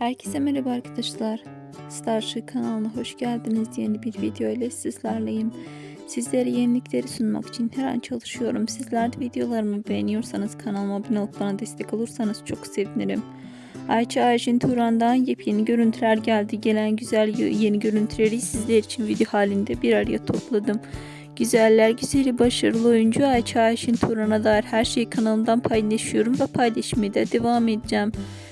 Herkese merhaba arkadaşlar. Starship kanalına hoş geldiniz. Yeni bir video ile sizlerleyim. Sizlere yenilikleri sunmak için her an çalışıyorum. Sizler de videolarımı beğeniyorsanız kanalıma abone olup bana destek olursanız çok sevinirim. Ayça Ayşin Turan'dan yepyeni görüntüler geldi. Gelen güzel yeni görüntüleri sizler için video halinde bir araya topladım. Güzeller güzeli başarılı oyuncu Ayça Ayşin Turan'a dair her şeyi kanalımdan paylaşıyorum ve paylaşmaya da devam edeceğim.